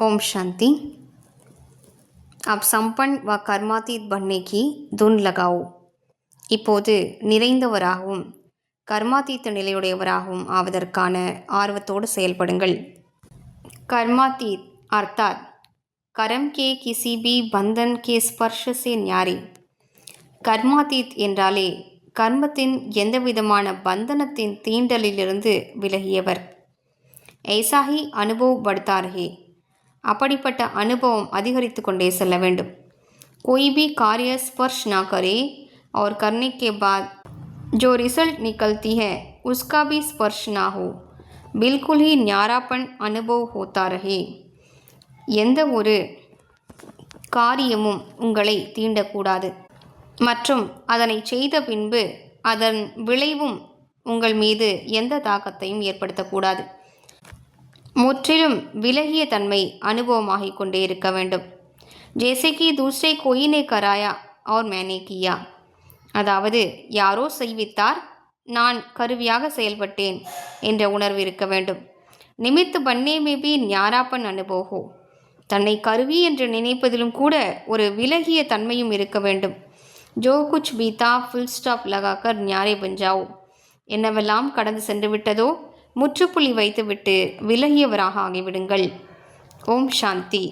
ओम शांति अब संपन्न व कर्मातीत बनने की धुन लगाओ இப்போது நிறைந்தவராகவும் கர்மாத்தீத்த நிலையுடையவராகவும் ஆவதற்கான ஆர்வத்தோடு செயல்படுங்கள் कर्मातीत अर्थात कर्म के किसी भी बंधन के स्पर्श से न्यारे கர்மாத்தீத் என்றாலே கர்மத்தின் எந்தவிதமான பந்தனத்தின் தீண்டலிலிருந்து விலகியவர் ஐசாஹி அனுபவ் படுத்தார்ஹே அப்படிப்பட்ட அனுபவம் அதிகரித்து கொண்டே செல்ல வேண்டும் कोई भी कार्य स्पर्श ना करे और करने के बाद जो रिजल्ट निकलती है उसका भी स्पर्श ना हो बिल्कुल ही न्यारापन अनुभव होता रहे எந்த ஒரு காரியமும் உங்களை தீண்டக்கூடாது மற்றும் அதனை செய்த பின்பு அதன் விளைவும் உங்கள் மீது எந்த தாக்கத்தையும் ஏற்படுத்தக்கூடாது முற்றிலும் விலகிய தன்மை அனுபவமாகிக் கொண்டே இருக்க வேண்டும். ஜேசே கி கொயினே கராயா அவர் மேனே கியா அதாவது யாரோ செய்வித்தார் நான் கருவியாக செயல்பட்டேன் என்ற உணர்வு இருக்க வேண்டும். நிமித்து பண்ணே மேபி ஞாராப்பன் அனுபவோ தன்னை கருவி என்று நினைப்பதிலும் கூட ஒரு விலகிய தன்மையும் இருக்க வேண்டும். ஜோ குச் பீதா ஃபுல் ஸ்டாப் லகாக்கர் ஞாரே பஞ்சாவோ. என்னவெல்லாம் கடந்து சென்று விட்டதோ முற்றுப்புள்ளி வைத்துவிட்டு விலகியவராக ஆகிவிடுங்கள். ஓம் சாந்தி.